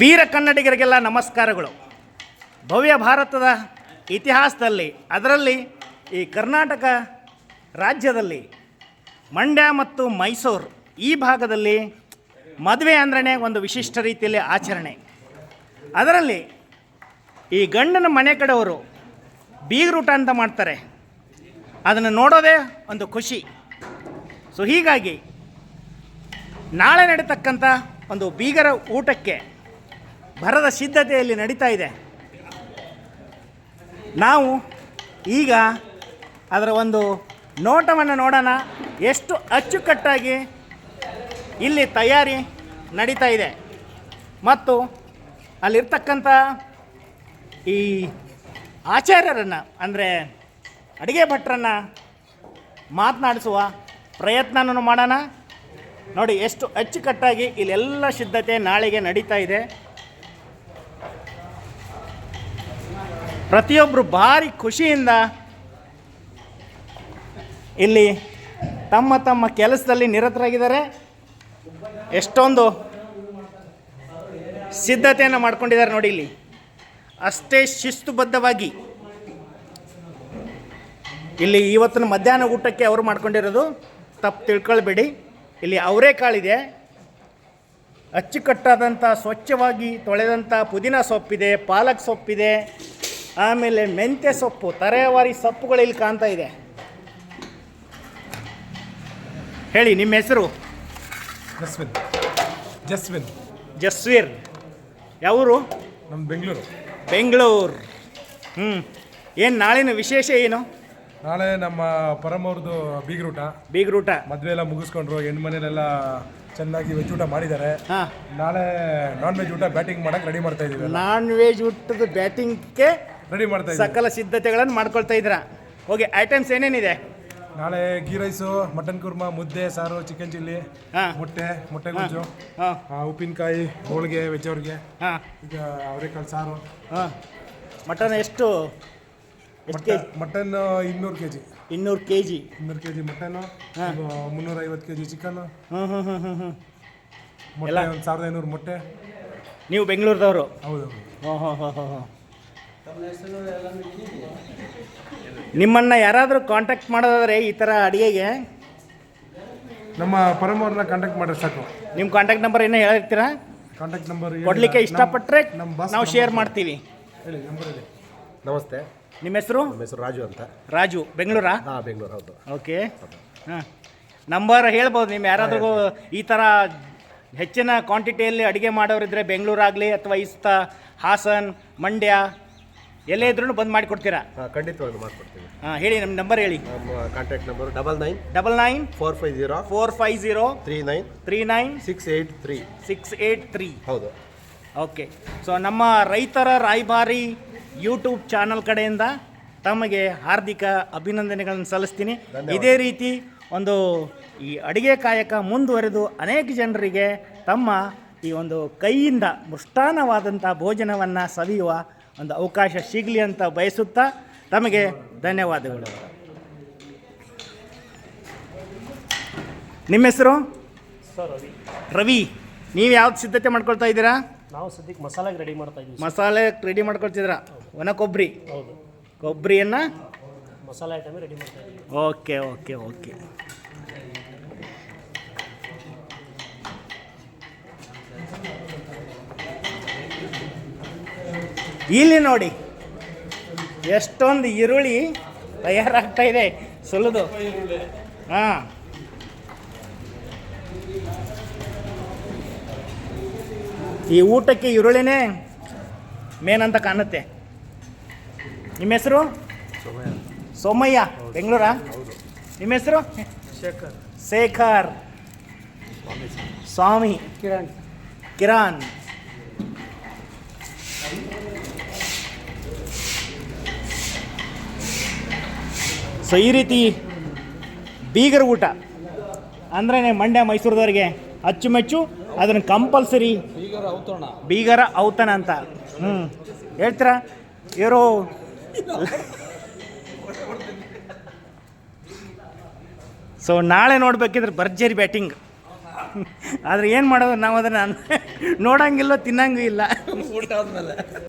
ವೀರ ಕನ್ನಡಿಗರಿಗೆಲ್ಲ ನಮಸ್ಕಾರಗಳು. ಭವ್ಯ ಭಾರತದ ಇತಿಹಾಸದಲ್ಲಿ, ಅದರಲ್ಲಿ ಈ ಕರ್ನಾಟಕ ರಾಜ್ಯದಲ್ಲಿ ಮಂಡ್ಯ ಮತ್ತು ಮೈಸೂರು ಈ ಭಾಗದಲ್ಲಿ ಮದುವೆ ಅಂದ್ರೇ ಒಂದು ವಿಶಿಷ್ಟ ರೀತಿಯಲ್ಲಿ ಆಚರಣೆ. ಅದರಲ್ಲಿ ಈ ಗಂಡನ ಮನೆ ಕಡೆಯವರು ಬೀಗರೂಟ ಅಂತ ಮಾಡ್ತಾರೆ. ಅದನ್ನು ನೋಡೋದೇ ಒಂದು ಖುಷಿ. ಸೊ ಹೀಗಾಗಿ ನಾಳೆ ನಡೀತಕ್ಕಂಥ ಒಂದು ಬೀಗರ ಊಟಕ್ಕೆ ಭರದ ಸಿದ್ಧತೆಯಲ್ಲಿ ನಡೀತಾ ಇದೆ. ನಾವು ಈಗ ಅದರ ಒಂದು ನೋಟವನ್ನು ನೋಡೋಣ. ಎಷ್ಟು ಅಚ್ಚುಕಟ್ಟಾಗಿ ಇಲ್ಲಿ ತಯಾರಿ ನಡೀತಾ ಇದೆ. ಮತ್ತು ಅಲ್ಲಿರ್ತಕ್ಕಂಥ ಈ ಆಚಾರ್ಯರನ್ನು, ಅಂದರೆ ಅಡುಗೆ ಭಟ್ರನ್ನು ಮಾತನಾಡಿಸುವ ಪ್ರಯತ್ನನೂ ಮಾಡೋಣ. ನೋಡಿ, ಎಷ್ಟು ಅಚ್ಚುಕಟ್ಟಾಗಿ ಇಲ್ಲೆಲ್ಲ ಸಿದ್ಧತೆ ನಾಳೆಗೆ ನಡೀತಾ ಇದೆ. ಪ್ರತಿಯೊಬ್ಬರು ಭಾರಿ ಖುಷಿಯಿಂದ ಇಲ್ಲಿ ತಮ್ಮ ತಮ್ಮ ಕೆಲಸದಲ್ಲಿ ನಿರತರಾಗಿದ್ದಾರೆ. ಎಷ್ಟೊಂದು ಸಿದ್ಧತೆಯನ್ನು ಮಾಡ್ಕೊಂಡಿದ್ದಾರೆ ನೋಡಿ ಇಲ್ಲಿ. ಅಷ್ಟೇ ಶಿಸ್ತುಬದ್ಧವಾಗಿ. ಇಲ್ಲಿ ಇವತ್ತಿನ ಮಧ್ಯಾಹ್ನ ಊಟಕ್ಕೆ ಅವರು ಮಾಡ್ಕೊಂಡಿರೋದು ತಪ್ಪು ತಿಳ್ಕೊಳ್ಬೇಡಿ. ಇಲ್ಲಿ ಅವರೇ ಕಾಳಿದೆ ಅಚ್ಚುಕಟ್ಟಾದಂಥ, ಸ್ವಚ್ಛವಾಗಿ ತೊಳೆದಂಥ ಪುದೀನ ಸೊಪ್ಪಿದೆ, ಪಾಲಕ್ ಸೊಪ್ಪಿದೆ. ಆಮೇಲೆ ಮೆಂತ್ಯ ಸೊಪ್ಪು ತರೇವಾರಿ ಸೊಪ್ಪುಗಳು ಇಲ್ಲಿ ಕಾಣ್ತಾ ಇದೆ. ಹೇಳಿ ನಿಮ್ಮ ಹೆಸರು? ಜಸ್ವಿನ್. ಜಸ್ವಿನ್. ಜಸ್ವೀರ್. ಯಾವರು? ನಮ್ಮ ಬೆಂಗಳೂರು. ಬೆಂಗಳೂರು. ಹ್ಞೂ ಏನು ನಾಳಿನ ವಿಶೇಷ ಏನು? ನಾಳೆ ನಮ್ಮ ಪರಮವ್ರದ್ದು ಬೀಗ್ರೂಟ. ಬೀಗ್ರೂಟ. ಮದುವೆ ಎಲ್ಲ ಮುಗಿಸ್ಕೊಂಡ್ರು ಹೆಣ್ಣು ಮನೇಲೆಲ್ಲ ಚೆನ್ನಾಗಿ ವೆಜ್ ಊಟ ಮಾಡಿದ್ದಾರೆ. ಹಾಂ. ನಾಳೆ ನಾನ್ ವೆಜ್ ಊಟ ಬ್ಯಾಟಿಂಗ್ ಮಾಡಕ್ಕೆ ರೆಡಿ ಮಾಡ್ತಾ ಇದ್ದೀವಿ ನಾನ್ ವೆಜ್ ಊಟದ ಬ್ಯಾಟಿಂಗ್ಗೆ ರೆಡಿ ಮಾಡ್ತಾ ಇದ್ದೀವಿ. ಸಕಲ ಸಿದ್ಧತೆಗಳನ್ನು ಮಾಡ್ಕೊಳ್ತಾ ಇದ್ದೀರಾ? ಓಕೆ ಐಟಮ್ಸ್ ಏನೇನಿದೆ? ನಾಳೆ ಗೀ ರೈಸು ಮಟನ್ ಕುರ್ಮಾ ಮುದ್ದೆ ಸಾರು ಚಿಕನ್ ಚಿಲ್ಲಿ ಹಾಂ. ಮೊಟ್ಟೆ ಮೊಟ್ಟೆ ಗೊಜ್ಜು ಹಾಂ. ಆ, ಉಪ್ಪಿನಕಾಯಿ ಹೋಳಿಗೆ ವೆಜ್ ಅವ್ರಿಗೆ ಹಾಂ. ಈಗ ಅವರೆಕಾಳು ಸಾರು. ಹಾಂ. ಮಟನ್ ಎಷ್ಟು? ಎಷ್ಟು ಕೆ ಮಟನ್ ಇನ್ನೂರು ಕೆ ಜಿ ಇನ್ನೂರು ಕೆ ಜಿ ಇನ್ನೂರು ಕೆ ಜಿ ಮಟನ್ ಮುನ್ನೂರ ಐವತ್ತು ಕೆ ಜಿ ಚಿಕನ್ ಹ್ಞೂ ಹ್ಞೂ ಹ್ಞೂ ಹ್ಞೂ ಹ್ಞೂ ಮೊಟ್ಟೆ ಒಂದು ಸಾವಿರದ ಐನೂರು ಮೊಟ್ಟೆ. ನೀವು ಬೆಂಗಳೂರದವರು? ಹೌದು ಹ್ಞೂ ಹ್ಞೂ ಹ್ಞೂ ಹ್ಞೂ ಹೋ. ನಿಮ್ಮನ್ನು ಯಾರಾದರೂ ಕಾಂಟ್ಯಾಕ್ಟ್ ಮಾಡೋದಾದ್ರೆ ಈ ಥರ ಅಡುಗೆಗೆ? ನಮ್ಮ ಪರಮವ್ರನ್ನ ಕಾಂಟ್ಯಾಕ್ಟ್ ಮಾಡ್ರೆ ಸಾಕು. ನಿಮ್ಮ ಕಾಂಟ್ಯಾಕ್ಟ್ ನಂಬರ್ ಏನೋ ಹೇಳಿರ್ತೀರಾ? ಕಾಂಟ್ಯಾಕ್ಟ್ ನಂಬರ್ ಕೊಡಲಿಕ್ಕೆ ಇಷ್ಟಪಟ್ಟರೆ ನಮ್ಮ ಬಾಸ್ ನಾವು ಶೇರ್ ಮಾಡ್ತೀವಿ. ಹೇಳಿ ನಂಬರ್ ಹೇಳಿ. ನಮಸ್ತೆ. ನಿಮ್ಮ ಹೆಸರು? ನಮ್ಮ ಹೆಸರು ರಾಜು ಅಂತ. ರಾಜು ಬೆಂಗಳೂರಾ? ಹಾಂ ಬೆಂಗಳೂರು ಹೌದು. ಓಕೆ. ಹಾಂ. ನಂಬರ್ ಹೇಳ್ಬೋದು ನಿಮ್ಮ ಯಾರಾದರೂ ಈ ಥರ ಹೆಚ್ಚಿನ ಕ್ವಾಂಟಿಟಿಯಲ್ಲಿ ಅಡುಗೆ ಮಾಡೋರಿದ್ರೆ ಬೆಂಗಳೂರಾಗಲಿ ಅಥವಾ ಇಸ್ತ ಹಾಸನ್ ಮಂಡ್ಯ ಎಲ್ಲೇ ಇದ್ರೂ ಬಂದು ಮಾಡಿಕೊಡ್ತೀರಾ ಹಾಂ ಖಂಡಿತವಾಗ್ಲೂ ಮಾಡ್ಕೊಡ್ತೀವಿ ಹಾಂ ಹೇಳಿ ನಮ್ಮ ನಂಬರ್ ಹೇಳಿ. ನಮ್ಮ contact number double nine double nine four five zero four five zero three nine three nine six eight three six eight three ಹೌದು. ಓಕೆ ಸೊ ನಮ್ಮ ರೈತರ ರಾಯಭಾರಿ ಯೂಟ್ಯೂಬ್ ಚಾನಲ್ ಕಡೆಯಿಂದ ತಮಗೆ ಹಾರ್ದಿಕ ಅಭಿನಂದನೆಗಳನ್ನು ಸಲ್ಲಿಸ್ತೀನಿ. ಇದೇ ರೀತಿ ಒಂದು ಈ ಅಡುಗೆ ಕಾಯಕ ಮುಂದುವರೆದು ಅನೇಕ ಜನರಿಗೆ ತಮ್ಮ ಈ ಒಂದು ಕೈಯಿಂದ ಮೃಷ್ಟಾನವಾದಂಥ ಭೋಜನವನ್ನು ಸವಿಯುವ ಒಂದು ಅವಕಾಶ ಸಿಗಲಿ ಅಂತ ಬಯಸುತ್ತಾ ತಮಗೆ ಧನ್ಯವಾದಗಳು. ನಿಮ್ಮ ಹೆಸರು? ಸರ್ ರವಿ. ರವಿ ನೀವು ಯಾವ್ದು ಸಿದ್ಧತೆ ಮಾಡ್ಕೊಳ್ತಾ ಇದ್ದೀರಾ? ನಾವು ಸದ್ಯಕ್ಕೆ ಮಸಾಲೆಗೆ ರೆಡಿ ಮಾಡ್ತಾ ಇದ್ದೀವಿ ಮಸಾಲೆ ರೆಡಿ ಮಾಡ್ಕೊಳ್ತಿದ್ರ ಒಣ ಕೊಬ್ಬರಿ? ಹೌದು. ಕೊಬ್ಬರಿಯನ್ನು? ಮಸಾಲೆ ಐಟಮ್ ರೆಡಿ ಮಾಡ್ತಾ ಇದ್ದೀವಿ. Okay okay okay. ಇಲ್ಲಿ ನೋಡಿ ಎಷ್ಟೊಂದು ಈರುಳ್ಳಿ ತಯಾರಾಗ್ತಾ ಇದೆ. ಸುಲಿದು. ಹಾಂ. ಈ ಊಟಕ್ಕೆ ಈರುಳ್ಳಿನೇ ಮೇನ್ ಅಂತ ಕಾಣುತ್ತೆ. ನಿಮ್ಮ ಹೆಸರು? ಸೋಮಯ್ಯ. ಬೆಂಗಳೂರ? ನಿಮ್ಮ ಹೆಸರು? ಶೇಖರ್. ಶೇಖರ್ ಸ್ವಾಮಿ. ಕಿರಣ್. ಕಿರಾನ್ ಸೊ ಈ ರೀತಿ ಬೀಗರ ಊಟ ಅಂದ್ರೆ ಮಂಡ್ಯ ಮೈಸೂರದವ್ರಿಗೆ ಅಚ್ಚುಮೆಚ್ಚು, ಅದನ್ನು ಕಂಪಲ್ಸರಿ ಬೀಗರ ಔತಣ ಅಂತ. ಹ್ಞೂ ಹೇಳ್ತೀರಾ? ಇವರು ಸೊ ನಾಳೆ ನೋಡ್ಬೇಕಿದ್ರೆ ಭರ್ಜರಿ ಬ್ಯಾಟಿಂಗ್. ಆದರೆ ಏನು ಮಾಡೋದು ನಾವು ಅದನ್ನು ನೋಡಂಗಿಲ್ಲ, ತಿನ್ನಂಗೂ ಇಲ್ಲ.